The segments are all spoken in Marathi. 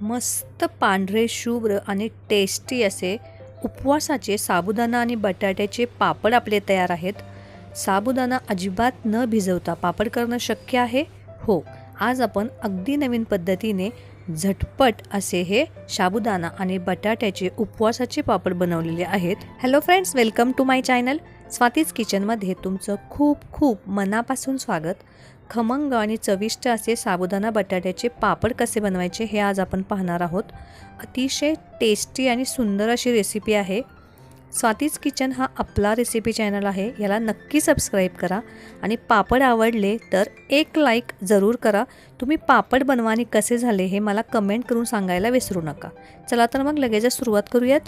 मस्त पांढरे शुभ्र आणि टेस्टी असे उपवासाचे साबुदाणा आणि बटाट्याचे पापड आपले तयार आहेत. साबुदाणा अजिबात न भिजवता पापड करणं शक्य आहे? हो. आज आपण अगदी नवीन पद्धतीने झटपट असे हे साबुदाणा आणि बटाट्याचे उपवासाचे पापड बनवलेले आहेत. Hello friends welcome to my channel Swati's किचनमध्ये तुमचं खूप खूप मनापासून स्वागत. खमंग आणि चविष्ट असे साबुदाणा बटाट्याचे पापड कसे बनवायचे हे आज आपण पाहणार आहोत. अतिशय टेस्टी आणि सुंदर अशी रेसिपी आहे. स्वातीज किचन हा आपला रेसिपी चॅनल आहे. याला नक्की सबस्क्राईब करा आणि पापड आवडले तर एक लाईक जरूर करा. तुम्ही पापड बनवाने कसे झाले हे मला कमेंट करून सांगायला विसरू नका. चला तर मग लगेचच सुरुवात करूयात.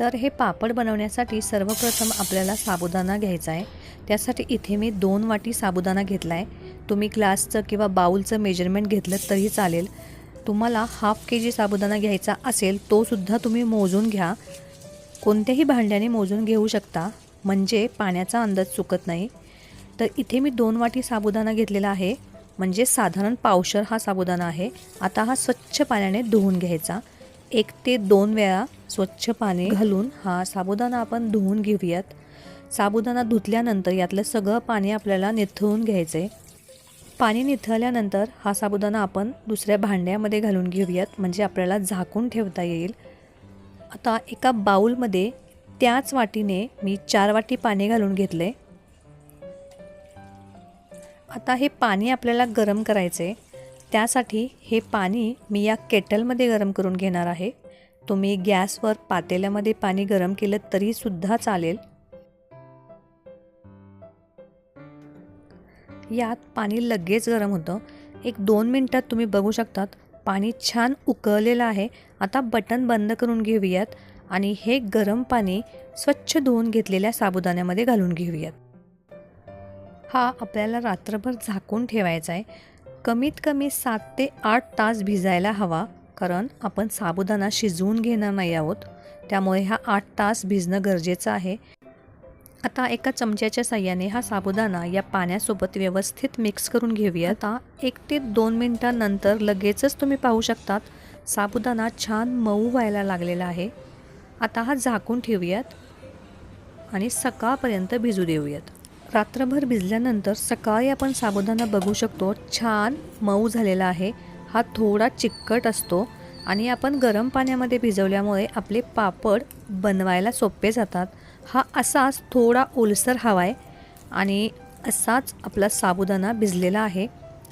तर हे पापड बनवण्यासाठी सर्वप्रथम आपल्याला साबुदाणा घ्यायचा आहे. त्यासाठी इथे मी दोन वाटी साबुदाणा घेतला आहे तुम्ही ग्लासचं किंवा बाऊलचं मेजरमेंट घेतलं तरी चालेल. तुम्हाला हाफ के जी साबुदाणा घ्यायचा असेल तोसुद्धा तुम्ही मोजून घ्या. कोणत्याही भांड्याने मोजून घेऊ शकता म्हणजे पाण्याचा अंदाज चुकत नाही. तर इथे मी दोन वाटी साबुदाणा घेतलेला आहे. म्हणजे साधारण पावशर हा साबुदाणा आहे. आता हा स्वच्छ पाण्याने धुवून घ्यायचा. एक ते दोन वेळा स्वच्छ पाणी घालून. हा साबुदाणा आपण धुवून घेऊयात. साबुदाणा धुतल्यानंतर यातलं सगळं पाणी आपल्याला निथळून घ्यायचं आहे पाणी निथळल्यानंतर हा साबुदाणा आपण दुसऱ्या भांड्यामध्ये घालून घेऊयात म्हणजे आपल्याला झाकून ठेवता येईल. आता एका बाऊलमध्ये त्याच वाटीने मी चार वाटी पाणी घालून घेतले आता हे पाणी आपल्याला गरम करायचं आहे त्यासाठी हे पाणी मी या केटलमध्ये गरम करून घेणार आहे. तुम्ही गॅसवर पातेल्यामध्ये पाणी गरम केलं तरीसुद्धा चालेल. यात पाणी लगेच गरम होतं. एक दोन मिनटात तुम्ही बघू शकतात पाणी छान उकळलेलं आहे. आता बटन बंद करून घेऊयात आणि हे गरम पाणी स्वच्छ धुवून घेतलेल्या साबुदाण्यामध्ये घालून घेऊयात. हा आपल्याला रात्रभर झाकून ठेवायचा आहे. कमीत कमी सात ते आठ तास भिजायला हवा. कारण आपण साबुदाणा शिजवून घेणार नाही आहोत. त्यामुळे हा आठ तास भिजणं गरजेचं आहे. आता एका चमच्याच्या साह्याने हा साबुदाणा या पाण्यासोबत व्यवस्थित मिक्स करून घेऊया आता एक ते दोन मिनटानंतर लगेचच तुम्ही पाहू शकतात साबुदाणा छान मऊ व्हायला लागलेला आहे. आता हा झाकून ठेवूयात आणि सकाळपर्यंत भिजू देऊयात. रात्रभर भिजल्यानंतर सकाळी आपण साबुदाणा बघू शकतो छान मऊ झालेला आहे. हा थोडा चिकट असतो आणि आपण गरम पाण्यामध्ये भिजवल्यामुळे आपले पापड बनवायला सोपे जातात. हा असाच थोडा ओलसर हवा आहे आणि असाच आपला साबुदाणा भिजलेला आहे.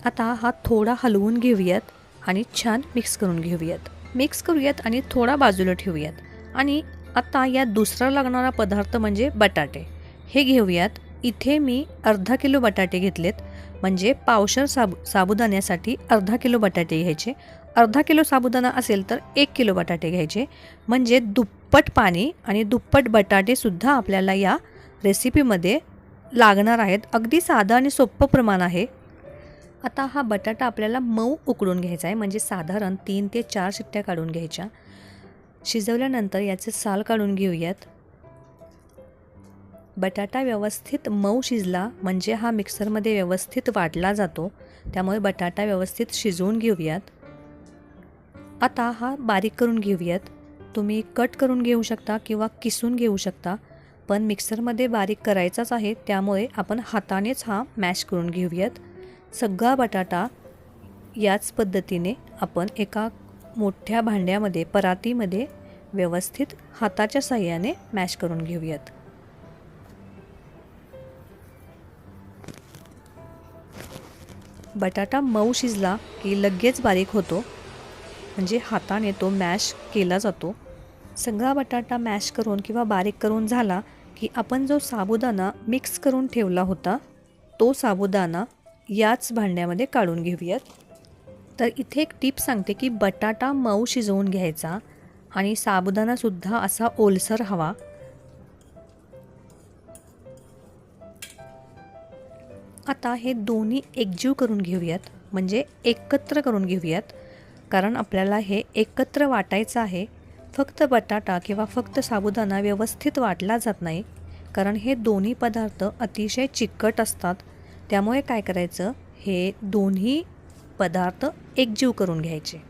आता हा थोडा हलवून घेऊयात आणि छान मिक्स करून घेऊयात. मिक्स करूयात आणि थोडा बाजूला ठेवूयात. आणि आता या दुसरा लागणारा पदार्थ म्हणजे बटाटे. हे घेऊयात. इथे मी अर्धा किलो बटाटे घेतलेत. म्हणजे पावशर साबु साबुदाण्यासाठी अर्धा किलो बटाटे घ्यायचे. अर्धा किलो साबुदाणा असेल तर एक किलो बटाटे घ्यायचे. म्हणजे दुप्पट पाणी आणि दुप्पट बटाटेसुद्धा आपल्याला या रेसिपीमध्ये लागणार आहेत. अगदी साधं आणि सोपं प्रमाण आहे. आता हा बटाटा आपल्याला मऊ उकडून घ्यायचा आहे. म्हणजे साधारण तीन ते चार शिट्ट्या काढून घ्यायच्या. शिजवल्यानंतर याचे साल काढून घेऊयात. बटाटा व्यवस्थित मऊ शिजला म्हणजे हा मिक्सरमध्ये व्यवस्थित वाटला जातो. त्यामुळे बटाटा व्यवस्थित शिजवून घेऊयात. आता हा बारीक करून घेऊयात. तुम्ही कट करून घेऊ शकता किंवा किसून घेऊ शकता पण मिक्सरमध्ये बारीक करायचाच आहे त्यामुळे आपण हातानेच हा मॅश करून घेऊयात. सगळा बटाटा याच पद्धतीने आपण एका मोठ्या भांड्यामध्ये परातीमध्ये व्यवस्थित हाताच्या साह्याने मॅश करून घेऊयात. बटाटा मऊ शिजला की लगेच बारीक होतो. म्हणजे हाताने तो मॅश केला जातो. सगळा बटाटा मॅश करून किंवा बारीक करून झाला की आपण जो साबुदाणा मिक्स करून ठेवला होता तो साबुदाणा याच भांड्यामध्ये काढून घेऊयात. तर इथे एक टीप सांगते की बटाटा मऊ शिजवून घ्यायचा आणि साबुदाणासुद्धा असा ओलसर हवा. आता हे दोन्ही एकजीव करून घेऊयात म्हणजे एकत्र करून घेऊयात. कारण आपल्याला हे एकत्र वाटायचं आहे फक्त बटाटा किंवा फक्त साबुदाणा व्यवस्थित वाटला जात नाही. कारण हे दोन्ही पदार्थ अतिशय चिकट असतात. त्यामुळे काय करायचं हे दोन्ही पदार्थ एकजीव करून घ्यायचे.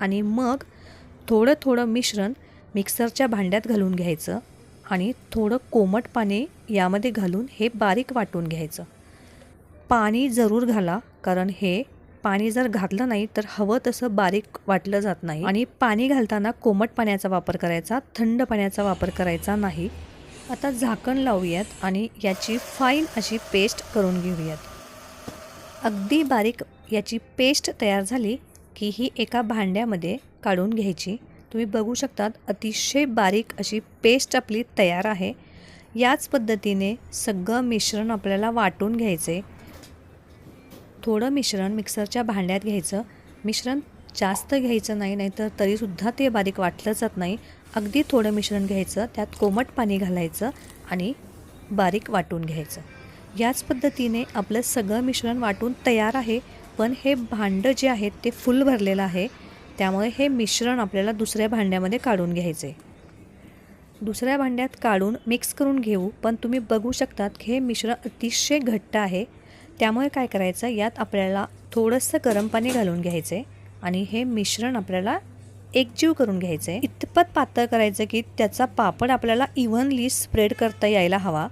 आणि मग थोडं थोडं मिश्रण मिक्सरच्या भांड्यात घालून घ्यायचं आणि थोडं कोमट पाणी यामध्ये घालून हे बारीक वाटून घ्यायचं. पाणी जरूर घाला कारण हे पाणी जर घातलं नाही तर हवं तसं बारीक वाटलं जात नाही. आणि पाणी घालताना कोमट पाण्याचा वापर करायचा थंड पाण्याचा वापर करायचा नाही. आता झाकण लावूयात आणि याची फाईन अशी पेस्ट करून घेऊयात. अगदी बारीक याची पेस्ट तयार झाली की ही एका भांड्यामध्ये काढून घ्यायची. तुम्ही बघू शकतात अतिशय बारीक अशी पेस्ट आपली तयार आहे. याच पद्धतीने सगळं मिश्रण आपल्याला वाटून घ्यायचे थोडं मिश्रण मिक्सरच्या भांड्यात घ्यायचं. मिश्रण जास्त घ्यायचं नाही नाहीतर तरीसुद्धा ते बारीक वाटलं जात नाही. अगदी थोडं मिश्रण घ्यायचं त्यात कोमट पाणी घालायचं आणि बारीक वाटून घ्यायचं. याच पद्धतीने आपलं सगळं मिश्रण वाटून तयार आहे पण हे भांडं जे आहे ते फुल भरलेलं आहे. त्यामुळे हे मिश्रण आपल्याला दुसऱ्या भांड्यामध्ये काढून घ्यायचं. आहे दुसऱ्या भांड्यात काढून मिक्स करून घेऊ पण तुम्ही बघू शकतात की हे मिश्रण अतिशय घट्ट आहे. त्यामुळे काय करायचं यात आपल्याला थोडंसं गरम पाणी घालून घ्यायचं आहे आणि हे मिश्रण आपल्याला एकजीव करून घ्यायचं आहे इतपत पातळ करायचं की त्याचा पापड आपल्याला इव्हनली स्प्रेड करता यायला हवा.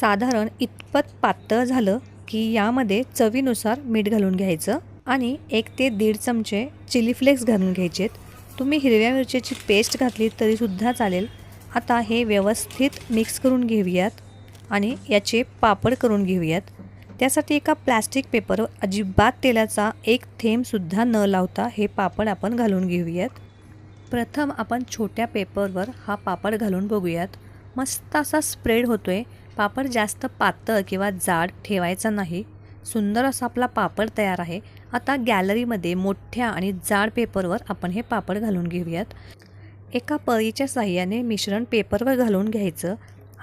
साधारण इतपत पातळ झालं की यामध्ये चवीनुसार मीठ घालून घ्यायचं आणि एक ते दीड चमचे चिली फ्लेक्स घालून घ्यायचेत. तुम्ही हिरव्या मिरचीची पेस्ट घातली तरीसुद्धा चालेल. आता हे व्यवस्थित मिक्स करून घेऊयात. आणि याचे पापड करून घेऊयात. त्यासाठी एका प्लॅस्टिक पेपरवर अजिबात तेलाचा एक थेंबसुद्धा न लावता हे पापड आपण घालून घेऊयात. प्रथम आपण छोट्या पेपरवर हा पापड घालून बघूयात. मस्त असा स्प्रेड होतो आहे पापड जास्त पातळ किंवा जाड ठेवायचा नाही. सुंदर असा आपला पापड तयार आहे. आता गॅलरीमध्ये मोठ्या आणि जाड पेपरवर आपण हे पापड घालून घेऊयात. एका पळीच्या साह्याने मिश्रण पेपरवर घालून घ्यायचं.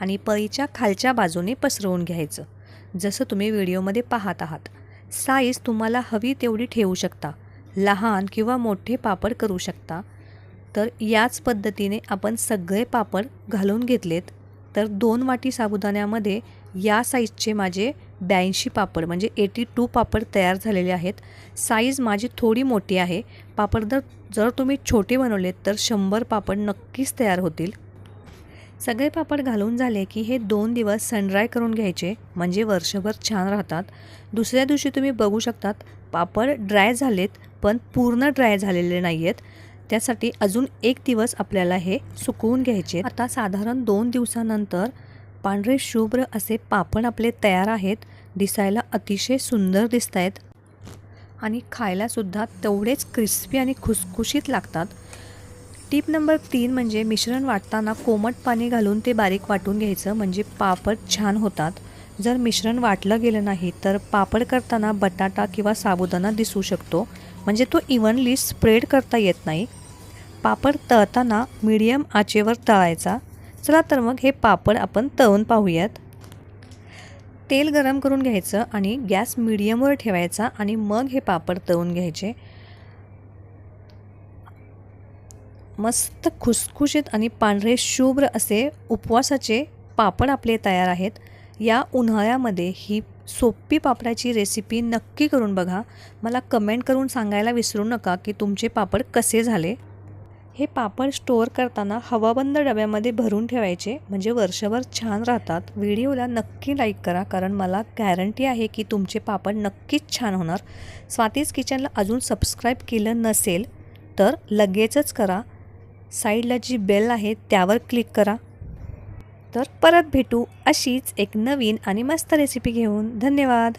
आणि पळीच्या खालच्या बाजूने पसरवून घ्यायचं. जसं तुम्ही व्हिडिओमध्ये पाहत आहात. साईज तुम्हाला हवी तेवढी ठेवू शकता. लहान किंवा मोठे पापड करू शकता. तर याच पद्धतीने आपण सगळे पापड घालून घेतलेत. तर दोन वाटी साबुदाण्यामध्ये या साईजचे माझे ब्याऐंशी पापड म्हणजे एटी टू पापड तयार झालेले आहेत. साईज माझी थोडी मोठी आहे. पापड जर जर तुम्ही छोटे बनवलेत तर शंभर पापड नक्कीच तयार होतील. सगळे पापड घालून झाले की हे दोन दिवस सनड्राय करून घ्यायचे म्हणजे वर्षभर छान राहतात. दुसऱ्या दिवशी तुम्ही बघू शकतात पापड ड्राय झालेत पण पूर्ण ड्राय झालेले नाही आहेत त्यासाठी अजून एक दिवस आपल्याला हे सुकवून घ्यायचे. आता साधारण दोन दिवसानंतर पांढरे शुभ्र असे पापड आपले तयार आहेत दिसायला अतिशय सुंदर दिसत आहेत आणि खायलासुद्धा तेवढेच क्रिस्पी आणि खुसखुशीत लागतात. टिप नंबर तीन म्हणजे मिश्रण वाटताना कोमट पाणी घालून ते बारीक वाटून घ्यायचं म्हणजे पापड छान होतात. जर मिश्रण वाटलं गेलं नाही तर पापड करताना बटाटा किंवा साबुदाणा दिसू शकतो म्हणजे तो इव्हनली स्प्रेड करता येत नाही. पापड तळताना मीडियम आचेवर तळायचा. चला तर मग हे पापड आपण तळून पाहूयात. तेल गरम करून घ्यायचं आणि गॅस मिडियमवर ठेवायचा आणि मग हे पापड तळून घ्यायचे. मस्त खुसखुशीत आणि पांढरे शुभ्र असे उपवासाचे पापड आपले तयार आहेत. या उन्हाळ्यामध्ये ही सोपी पापडाची रेसिपी नक्की करून बघा. मला कमेंट करून सांगायला विसरू नका की तुमचे पापड कसे झाले. हे पापड स्टोअर करताना हवाबंद डब्यामध्ये भरून ठेवायचे म्हणजे वर्षभर छान राहतात. व्हिडिओला नक्की लाईक करा कारण मला गॅरंटी आहे की तुमचे पापड नक्कीच छान होणार. स्वातीज किचनला अजून सबस्क्राईब केलं नसेल तर लगेचच करा. साईडला जी बेल आहे त्यावर क्लिक करा. तर परत भेटू अशीच एक नवीन आणि मस्त रेसिपी घेऊन. धन्यवाद.